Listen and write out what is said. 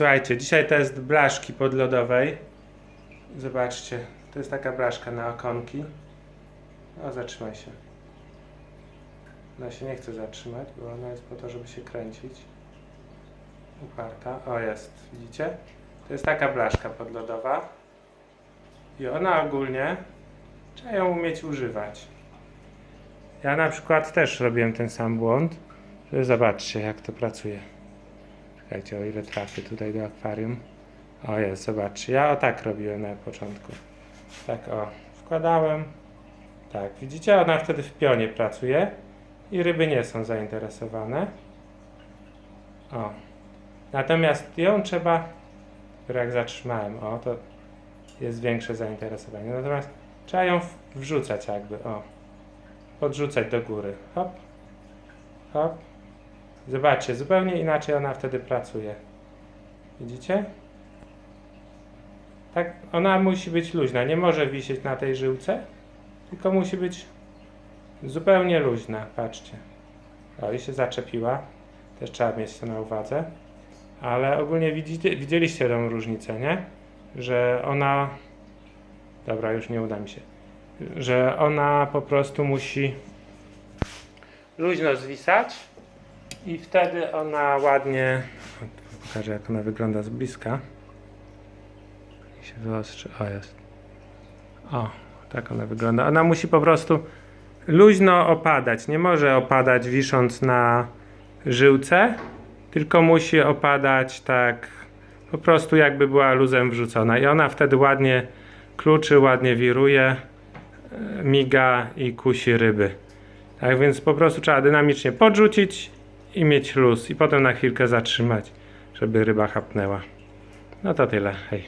Słuchajcie, dzisiaj test blaszki podlodowej. Zobaczcie, to jest taka blaszka na okonki. O, zatrzymaj się. Ona się nie chce zatrzymać, bo ona jest po to, żeby się kręcić. Uparta. O, jest. Widzicie? To jest taka blaszka podlodowa. I ona ogólnie trzeba ją umieć używać. Ja na przykład też robiłem ten sam błąd. Zobaczcie, jak to pracuje. Czekajcie, o ile trafię tutaj do akwarium. O jest, zobaczcie. Ja o tak robiłem na początku. Tak o, wkładałem. Tak, widzicie, ona wtedy w pionie pracuje i ryby nie są zainteresowane. O. Natomiast ją trzeba, jak zatrzymałem, o, to jest większe zainteresowanie. Natomiast trzeba ją wrzucać jakby, o. Podrzucać do góry. Hop. Hop. Zobaczcie, zupełnie inaczej ona wtedy pracuje. Widzicie? Tak, ona musi być luźna, nie może wisieć na tej żyłce, tylko musi być zupełnie luźna, patrzcie. O, i się zaczepiła, też trzeba mieć to na uwadze. Ale ogólnie widzicie, widzieliście tą różnicę, nie? Że ona... Dobra, już nie uda mi się. Że ona po prostu musi luźno zwisać i wtedy ona ładnie. Pokażę, jak ona wygląda z bliska. I się wyostrzy. O, jest. O, tak ona wygląda. Ona musi po prostu luźno opadać. Nie może opadać wisząc na żyłce, tylko musi opadać tak po prostu jakby była luzem wrzucona. I ona wtedy ładnie kluczy, ładnie wiruje, miga i kusi ryby. Tak więc po prostu trzeba dynamicznie podrzucić i mieć luz i potem na chwilkę zatrzymać, żeby ryba chapnęła. No to tyle, hej.